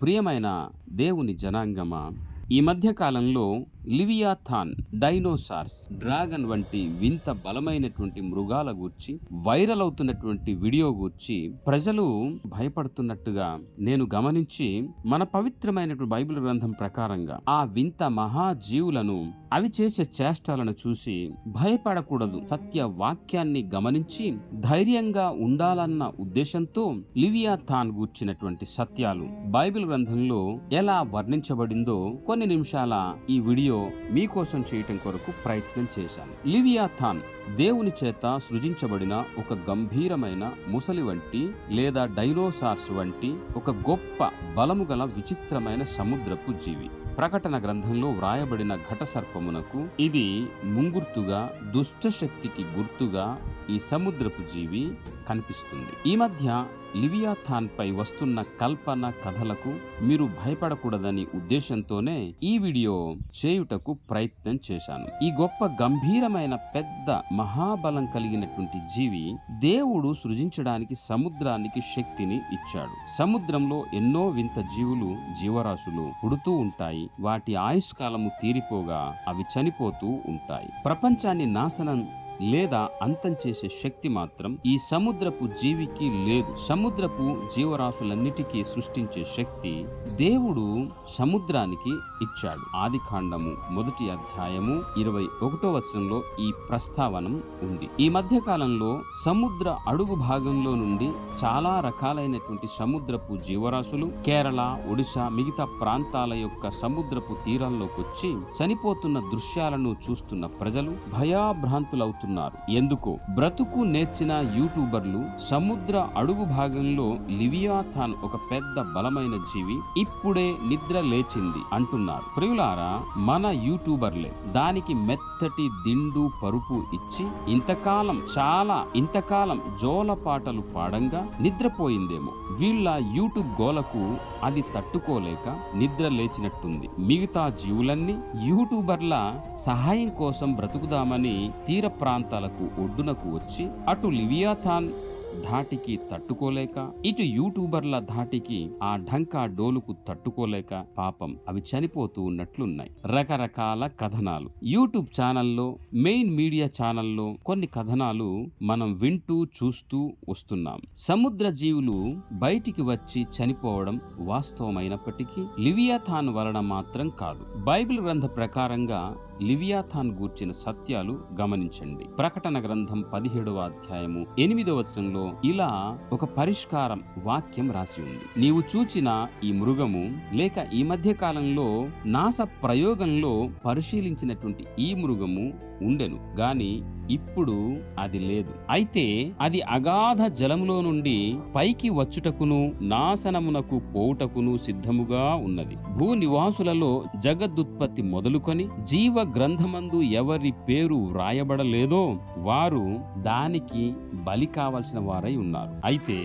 ప్రియమైన దేవుని జనాంగమా ఈ మధ్య కాలంలో లివియాథాన్ డైనోసార్స్ డ్రాగన్ వంటి వింత బలమైనటువంటి మృగాల గూర్చి వైరల్ అవుతున్నటువంటి వీడియో గూర్చి ప్రజలు భయపడుతున్నట్టుగా నేను గమనించి మన పవిత్రమైనటువంటి బైబిల్ గ్రంథం ప్రకారంగా ఆ వింత మహాజీవులను అవి చేసే చేష్టాలను చూసి భయపడకూడదు. సత్య వాక్యాన్ని గమనించి ధైర్యంగా ఉండాలన్న ఉద్దేశంతో లివియాథాన్ గూర్చినటువంటి సత్యాలు బైబిల్ గ్రంథంలో ఎలా వర్ణించబడిందో కొన్ని నిమిషాల ఈ వీడియో మీకోసం చేయటం కొరకు ప్రయత్నం చేశాను. లివియాథాన్ దేవుని చేత సృజించబడిన ఒక గంభీరమైన ముసలి వంటి లేదా డైనోసార్స్ వంటి ఒక గొప్ప బలము గల విచిత్రమైన సముద్రపు జీవి. ప్రకటన గ్రంథంలో వ్రాయబడిన ఘట సర్పమునకు ఇది ముంగుర్తుగా దుష్ట శక్తికి గుర్తుగా ఈ సముద్రపు జీవి కనిపిస్తుంది. ఈ మధ్య లివియాథాన్ పై వస్తున్న కల్పన కథలకు మీరు భయపడకూడదని ఉద్దేశంతోనే ఈ వీడియో చేయుటకు ప్రయత్నం చేశాను. ఈ గొప్ప గంభీరమైన పెద్ద మహాబలం కలిగినటువంటి జీవి దేవుడు సృజించడానికి సముద్రానికి శక్తిని ఇచ్చాడు. సముద్రంలో ఎన్నో వింత జీవులు జీవరాశులు పుడుతూ ఉంటాయి. వాటి ఆయుష్కాలము తీరిపోగా అవి చనిపోతూ ఉంటాయి. ప్రపంచాన్ని నాశనం లేదా అంతం చేసే శక్తి మాత్రం ఈ సముద్రపు జీవికి లేదు. సముద్రపు జీవరాశులన్నిటికీ సృష్టించే శక్తి దేవుడు సముద్రానికి ఇచ్చాడు. ఆది కాండము మొదటి అధ్యాయము ఇరవై ఒకటో వచనంలో ఈ ప్రస్తావనం ఉంది. ఈ మధ్య కాలంలో సముద్ర అడుగు భాగంలో నుండి చాలా రకాలైనటువంటి సముద్రపు జీవరాశులు కేరళ ఒడిశా మిగతా ప్రాంతాల యొక్క సముద్రపు తీరాల్లోకి వచ్చి చనిపోతున్న దృశ్యాలను చూస్తున్న ప్రజలు భయాభ్రాంతులవుతున్నారు ఎందుకు? బ్రతుకు నేర్చిన యూట్యూబర్లు సముద్ర అడుగు భాగంలో లివియాథాన్ ఒక పెద్ద బలమైన జీవి ఇప్పుడే నిద్ర లేచింది అంటున్నారు. ప్రియులారా మన యూట్యూబర్లే దానికి మెత్తటి దిండు పరుపు ఇచ్చి ఇంతకాలం చాలా ఇంతకాలం జోల పాటలు పాడంగా నిద్రపోయిందేమో. వీళ్ళ యూట్యూబ్ గోలకు అది తట్టుకోలేక నిద్ర లేచినట్టుంది. మిగతా జీవులన్నీ యూట్యూబర్ల సహాయం కోసం బ్రతుకుదామని తీర ప్రాంతాలకు ఒడ్డునకు వచ్చి అటు లివియాథాన్ ధాటికి తట్టుకోలేక ఇటు యూట్యూబర్ల ధాటికి ఆ ఢంకా డోలుకు తట్టుకోలేక పాపం అవి చనిపోతూ ఉన్నట్లున్నాయి. రకరకాల కథనాలు. యూట్యూబ్ ఛానల్లో మెయిన్ మీడియా ఛానల్లో కొన్ని కథనాలు మనం వింటూ చూస్తూ వస్తున్నాం. సముద్ర జీవులు బయటికి వచ్చి చనిపోవడం వాస్తవమైనప్పటికీ లివియాథాన్ వలన మాత్రం కాదు. బైబిల్ గ్రంథ ప్రకారంగా లివియాథాన్ గూర్చిన సత్యాలు గమనించండి. ప్రకటన గ్రంథం పదిహేడవ అధ్యాయము ఎనిమిదవ వచనంలో ఇలా ఒక పరిష్కారం వాక్యం రాసి ఉంది. నీవు చూచిన ఈ మృగము లేక ఈ మధ్య కాలంలో నాస ప్రయోగంలో పరిశీలించినటువంటి ఈ మృగము ఉండెను. గాని ఇప్పుడు అది లేదు. అయితే అది అగాధ జలములో నుండి పైకి వచ్చుటకును నాశనమునకు పోవుటకును సిద్ధముగా ఉన్నది. భూ నివాసులలో జగదుత్పత్తి మొదలుకొని జీవ గ్రంథమందు ఎవరి పేరు వ్రాయబడలేదో వారు దానికి బలి కావలసిన వారై ఉన్నారు. అయితే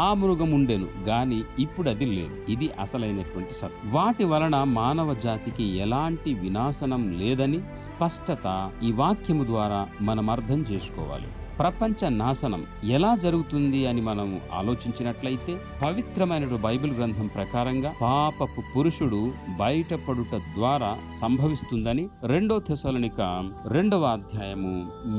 ఆ మృగముండెను గాని ఇప్పుడు అది లేదు. ఇది అసలైనటువంటి సత్ వాటి వలన మానవ జాతికి ఎలాంటి వినాశనం లేదని స్పష్టత ఈ వాక్యము ద్వారా మనం అర్థం చేసుకోవాలి. ప్రపంచ నాశనం ఎలా జరుగుతుంది అని మనం ఆలోచించినట్లయితే పవిత్రమైన బైబిల్ గ్రంథం ప్రకారంగా పాపపు పురుషుడు బయటపడుట ద్వారా సంభవిస్తుందని రెండో తెసలోనిక రెండవ అధ్యాయము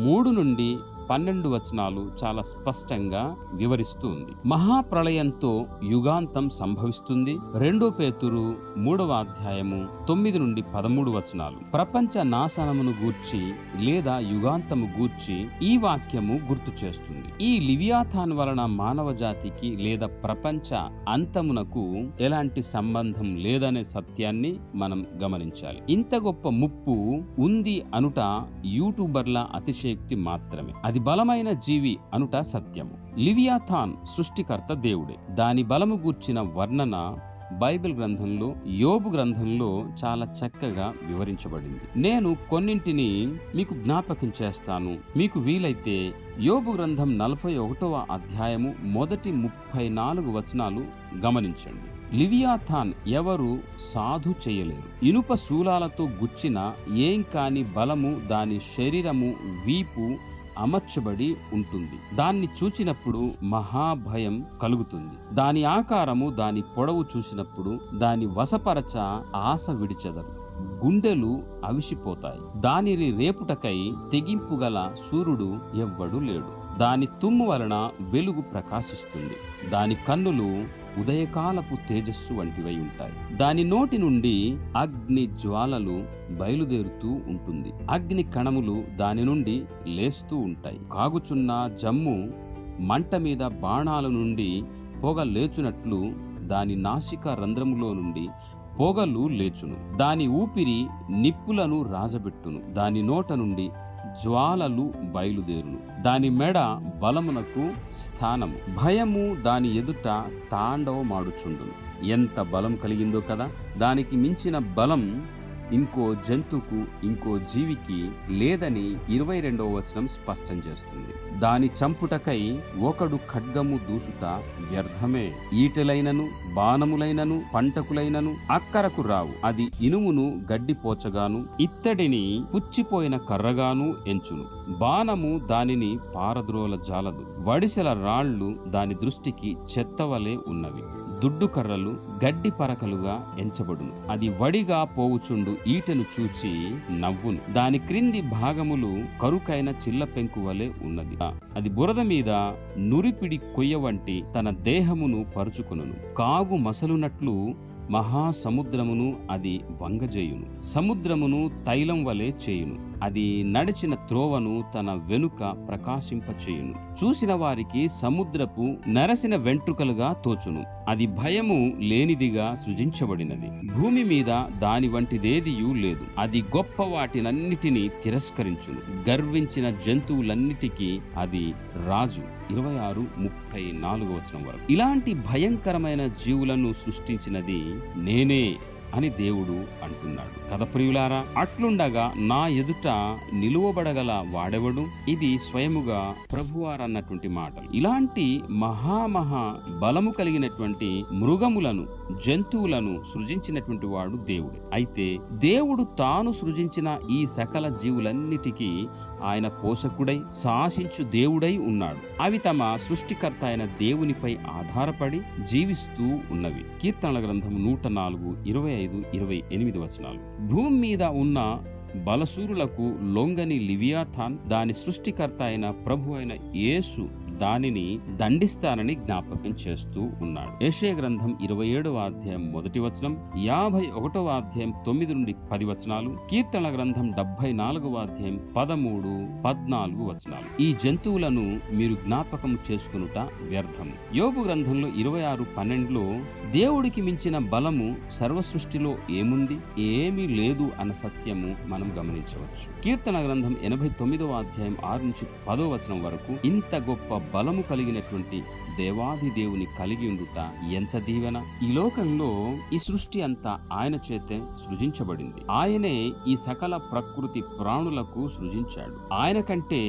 మూడు నుండి పన్నెండు వచనాలు చాలా స్పష్టంగా వివరిస్తూ ఉంది. మహాప్రళయంతో యుగాంతం సంభవిస్తుంది. రెండో పేతురు మూడవ అధ్యాయము తొమ్మిది నుండి పదమూడు వచనాలు. ప్రపంచ నాశనమును గూర్చి లేదా యుగాంతము గూర్చి ఈ వాక్యము గుర్తు చేస్తుంది. ఈ లివియాథాన్ వలన మానవ జాతికి లేదా ప్రపంచ అంతమునకు ఎలాంటి సంబంధం లేదనే సత్యాన్ని మనం గమనించాలి. ఇంత గొప్ప ముప్పు ఉంది అనుట యూట్యూబర్ల అతిశయక్తి మాత్రమే. అది బలమైన జీవి అనుట సత్యము. లివియాథాన్ సృష్టికర్త దేవుడే. దాని బలము గూర్చిన వర్ణన బైబిల్ గ్రంథంలో యోబు గ్రంథంలో చాలా చక్కగా వివరించబడింది. నేను కొన్నింటిని మీకు జ్ఞాపకం చేస్తాను. మీకు వీలైతే యోబు గ్రంథం నలభై ఒకటవ అధ్యాయము మొదటి ముప్పై నాలుగు వచనాలు గమనించండి. లివియాథాన్ ఎవరు? సాధు చేయలేరు. ఇనుప శూలాలతో గుచ్చిన ఏం కాని బలము దాని శరీరము వీపు అమర్చబడి ఉంటుంది. దాన్ని చూచినప్పుడు మహాభయం కలుగుతుంది. దాని ఆకారము దాని పొడవు చూసినప్పుడు దాని వశపరచ ఆశ విడిచెదరు. గుండెలు అవిసిపోతాయి. దానిని రేపుటకై తెగింపు గల సూర్యుడు ఎవ్వడు లేడు. దాని తుమ్ము వలన వెలుగు ప్రకాశిస్తుంది. దాని కన్నులు ఉదయకాలపు తేజస్సు వంటివై ఉంటాయి. దాని నోటి నుండి అగ్ని జ్వాలలు బయలుదేరుతూ ఉంటుంది. అగ్ని కణములు దాని నుండి లేస్తూ ఉంటాయి. కాగుచున్న జమ్ము మంట మీద బాణాల నుండి పొగ లేచునట్లు దాని నాసిక రంధ్రములో నుండి పొగలు లేచును. దాని ఊపిరి నిప్పులను రాజబెట్టును. దాని నోట నుండి జ్వాలలు బయలుదేరును. దాని మెడ బలమునకు స్థానము. భయము దాని ఎదుట తాండవమాడుచుండును. ఎంత బలం కలిగిందో కదా? దానికి మించిన బలం ఇంకో జంతువుకు ఇంకో జీవికి లేదని ఇరవై రెండవ వచనం స్పష్టం చేస్తుంది. దాని చంపుటకై ఒకడు ఖడ్గము దూసుట వ్యర్థమే. ఈటెలైనను బాణములైనను పంటకులైనను అక్కరకు రావు. అది ఇనుమును గడ్డిపోచగాను ఇత్తడిని పుచ్చిపోయిన కర్రగాను ఎంచును. బాణము దానిని పారద్రోల జాలదు. వడిసెల రాళ్ళు దాని దృష్టికి చెత్తవలే ఉన్నవి. దుడ్డు కర్రలు గడ్డి పరకలుగా ఎంచబడును. అది వడిగా పోవుచుండు ఈటెను చూచి నవ్వును. దాని క్రింది భాగములు కరుకైన చిల్ల పెంకు వలె ఉన్నది. అది బురద మీద నురిపిడి కొయ్య వంటి తన దేహమును పరుచుకును కాగు మసలునట్లు మహాసముద్రమును అది వంగజేయును. సముద్రమును తైలం వలె చేయును. అది నడిచిన త్రోవను తన వెనుక ప్రకాశింపచేయును. చూసిన వారికి సముద్రపు నరసిన వెంట్రుకలుగా తోచును. అది భయము లేనిదిగా సృజించబడినది. భూమి మీద దాని వంటిదేదియూ లేదు. అది గొప్ప వాటినన్నిటినీ తిరస్కరించును. గర్వించిన జంతువులన్నిటికీ అది రాజు. ఇరవై ఆరు ముప్పై నాలుగు వచనం వరకు. ఇలాంటి భయంకరమైన జీవులను సృష్టించినది నేనే. అని దేవుడు అంటున్నాడు. కథ ప్రియులారా అట్లుండగా నా ఎదుట నిలువబడగల వాడెవడు? ఇది స్వయముగా ప్రభువారన్నటువంటి మాటలు ఇలాంటి మహామహా బలము కలిగినటువంటి మృగములను జంతువులను సృజించినటువంటి వాడు దేవుడు. అయితే దేవుడు తాను సృజించిన ఈ సకల జీవులన్నిటికీ ఆయన పోషకుడై శాసించు దేవుడై ఉన్నాడు. అవి తమ సృష్టికర్త అయిన దేవునిపై ఆధారపడి జీవిస్తూ ఉన్నవి. కీర్తనల గ్రంథం నూట నాలుగు ఇరవై ఐదు ఇరవై ఎనిమిది వచనాలు. భూమి మీద ఉన్న బలసూరులకు లొంగని లివియాథాన్ దాని సృష్టికర్త అయిన ప్రభు అయిన యేసు దానిని దండిస్తానని జ్ఞాపకం చేస్తూ ఉన్నాడు. ఏషయ గ్రంథం ఇరవై ఏడవ అధ్యాయం మొదటి వచనం యాభై ఒకటవ అధ్యాయం తొమ్మిది నుండి పది వచనాలు కీర్తన గ్రంథం డెబ్బై నాలుగవ అధ్యాయం పదమూడు పద్నాలుగు వచనాలు. ఈ జంతువులను మీరు జ్ఞాపకం చేసుకునుట వ్యర్థం. యోగు గ్రంథంలో ఇరవై ఆరు పన్నెండులో దేవుడికి మించిన బలము సర్వ సృష్టిలో ఏముంది? ఏమీ లేదు అన్న సత్యము మనం గమనించవచ్చు. కీర్తన గ్రంథం ఎనభై తొమ్మిదవ అధ్యాయం ఆరు నుంచి పదో వచనం వరకు ఇంత గొప్ప బలము కలిగినటువంటి దేవాది దేవుని కలిగి ఉండుట ఎంత దీవెన? ఈ లోకంలో ఈ సృష్టి అంతా ఆయన చేతే సృజించబడింది. ఆయనే ఈ సకల ప్రకృతి ప్రాణులకు సృజించాడు. ఆయన కంటే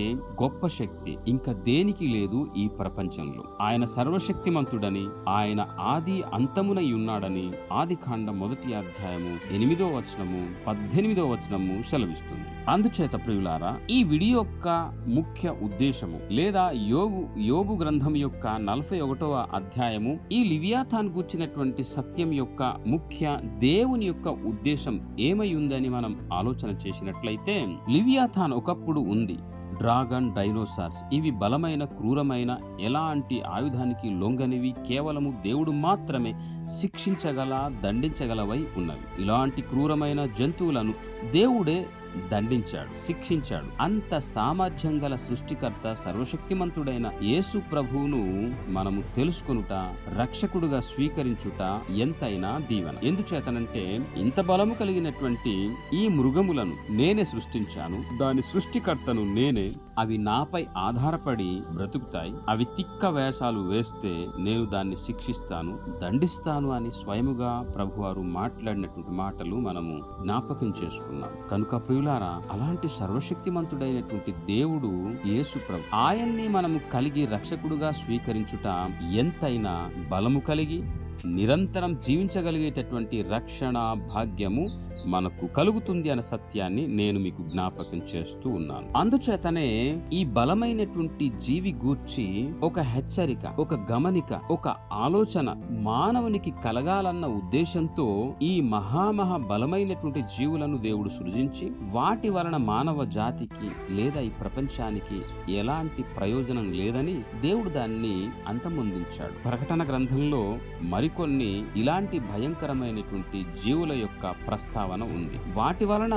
గొప్ప శక్తి ఇంకా దేనికి లేదు ఈ ప్రపంచంలో. ఆయన సర్వశక్తిమంతుడని ఆయన ఆది అంతమునై ఉన్నాడని ఆది కాండ మొదటి అధ్యాయము ఎనిమిదో వచనము పద్దెనిమిదో వచనము సెలవిస్తుంది. అందుచేత ప్రియులారా ఈ వీడియో యొక్క ముఖ్య ఉద్దేశము లేదా యోగు యోగు గ్రంథం యొక్క నలభై ఒకటవ అధ్యాయము. ఈ లివియాథాన్ కూర్చినటువంటి సత్యం యొక్క ముఖ్య దేవుని యొక్క ఉద్దేశం ఏమై ఉందని మనం ఆలోచన చేసినట్లయితే లివియాథాన్ ఒకప్పుడు ఉంది. డ్రాగన్ డైనోసార్స్ ఇవి బలమైన క్రూరమైన ఎలాంటి ఆయుధానికి లొంగనివి కేవలము దేవుడు మాత్రమే శిక్షించగల దండించగలవై ఉన్నవి. ఇలాంటి క్రూరమైన జంతువులను దేవుడే దండించాడు శిక్షించాడు. అంత సామర్థ్యం గల సృష్టికర్త సర్వశక్తిమంతుడైన యేసు ప్రభువును మనము తెలుసుకొనుట రక్షకుడుగా స్వీకరించుట ఎంతైనా దీవెన. ఎందుచేతనంటే ఇంత బలము కలిగినటువంటి ఈ మృగములను నేనే సృష్టించాను. దాని సృష్టికర్తను నేనే అవి నాపై ఆధారపడి బ్రతుకుతాయి. అవి తిక్క వేషాలు వేస్తే నేను దాన్ని శిక్షిస్తాను దండిస్తాను అని స్వయముగా ప్రభువారు మాట్లాడినటువంటి మాటలు మనము జ్ఞాపకం చేసుకున్నాం. కనుక ప్రియులారా అలాంటి సర్వశక్తిమంతుడైనటువంటి దేవుడు యేసు ప్రభు ఆయన్ని మనము కలిగి రక్షకుడుగా స్వీకరించుట ఎంతైనా బలము కలిగి నిరంతరం జీవించగలిగేటటువంటి రక్షణ భాగ్యము మనకు కలుగుతుంది అనే సత్యాన్ని నేను మీకు జ్ఞాపకం చేస్తూ ఉన్నాను. అందుచేతనే ఈ బలమైనటువంటి జీవి గూర్చి ఒక హెచ్చరిక ఒక గమనిక ఒక ఆలోచన మానవునికి కలగాలన్న ఉద్దేశంతో ఈ మహామహా బలమైనటువంటి జీవులను దేవుడు సృజించి వాటి వలన మానవ జాతికి లేదా ఈ ప్రపంచానికి ఎలాంటి ప్రయోజనం లేదని దేవుడు దాన్ని అంతమొందించాడు. ప్రకటన గ్రంథంలో మరికొన్ని ఇలాంటి భయంకరమైనటువంటి జీవుల యొక్క ప్రస్తావన ఉంది. వాటి వలన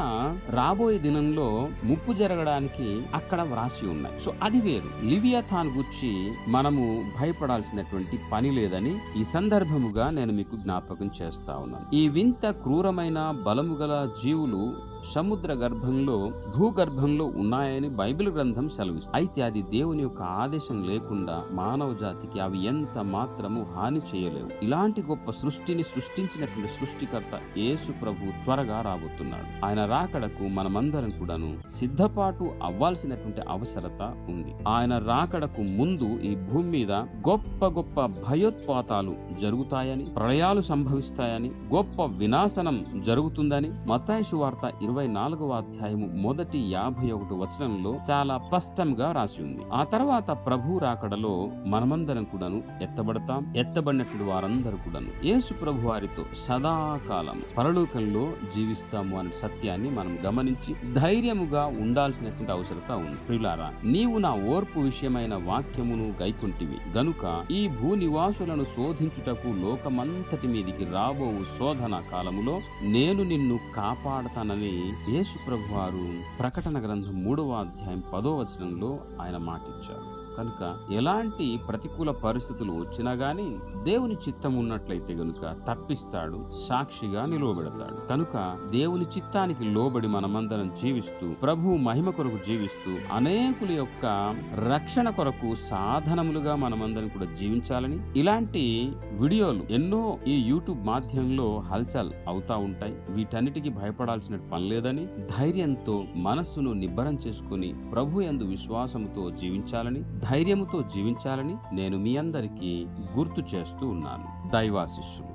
రాబోయే దినంలో ముప్పు జరగడానికి అక్కడ వ్రాసి ఉన్నాయి. సో అది వేరు. లివియాథాన్ గురించి మనము భయపడాల్సినటువంటి పని లేదని ఈ సందర్భముగా నేను మీకు జ్ఞాపకం చేస్తా ఉన్నాను. ఈ వింత క్రూరమైన బలము గల జీవులు సముద్ర గర్భంలో భూగర్భంలో ఉన్నాయని బైబిల్ గ్రంథం సెలవిస్తుంది. అయితే అది దేవుని యొక్క ఆదేశం లేకుండా మానవ జాతికి అవి ఎంత మాత్రము హాని చేయలేవు. ఇలాంటి గొప్ప సృష్టిని సృష్టించినటువంటి సృష్టికర్త యేసు ప్రభు త్వరగా రాబోతున్నాడు. ఆయన రాకడకు మనమందరం కూడాను సిద్ధపాటు అవ్వాల్సినటువంటి అవసరత ఉంది. ఆయన రాకడకు ముందు ఈ భూమి మీద గొప్ప గొప్ప భయోత్పాతాలు జరుగుతాయని ప్రళయాలు సంభవిస్తాయని గొప్ప వినాశనం జరుగుతుందని మతాయిషు వార్త ఇరవై నాలుగవ అధ్యాయము మొదటి యాభై ఒకటి వచనంలో చాలా స్పష్టంగా రాసి ఉంది. ఆ తర్వాత ప్రభు రాకడలో మనమందరం కూడాను ఎత్తబడతాం ఎత్తబడినట్లు వారందరూ కూడాను. యేసు ప్రభు వారితో సదాకాలం పరలోకంలో జీవిస్తాము అనే సత్యాన్ని మనం గమనించి ధైర్యముగా ఉండాల్సినటువంటి అవసరత ఉంది. ప్రియులారా నీవు నా ఓర్పు విషయమైన వాక్యమును గైకుంటివి. గనుక ఈ భూ నివాసులను శోధించుటకు లోకమంతటి మీదికి రాబోవు శోధన కాలములో నేను నిన్ను కాపాడతానని యేసు ప్రభు వారు ప్రకటన గ్రంథం మూడవ అధ్యాయం పదో వచనంలో ఆయన మాటిచ్చారు. కనుక ఎలాంటి ప్రతికూల పరిస్థితులు వచ్చినా గాని దేవుని చిత్తం ఉన్నట్లయితే గనుక తప్పిస్తాడు సాక్షిగా నిలువబెడతాడు. కనుక దేవుని చిత్తానికి లోబడి మనమందరం జీవిస్తూ ప్రభు మహిమ కొరకు జీవిస్తూ అనేకుల యొక్క రక్షణ కొరకు సాధనములుగా మనమందరం కూడా జీవించాలని ఇలాంటి వీడియోలు ఎన్నో ఈ యూట్యూబ్ మాధ్యమంలో హల్చల్ అవుతా ఉంటాయి. వీటన్నిటికీ భయపడాల్సిన పనులు లేదని ధైర్యంతో మనస్సును నిబ్బరం చేసుకుని ప్రభు ఎందు విశ్వాసముతో జీవించాలని ధైర్యముతో జీవించాలని నేను మీ అందరికీ గుర్తు చేస్తూ ఉన్నాను. దైవాశిష్యులు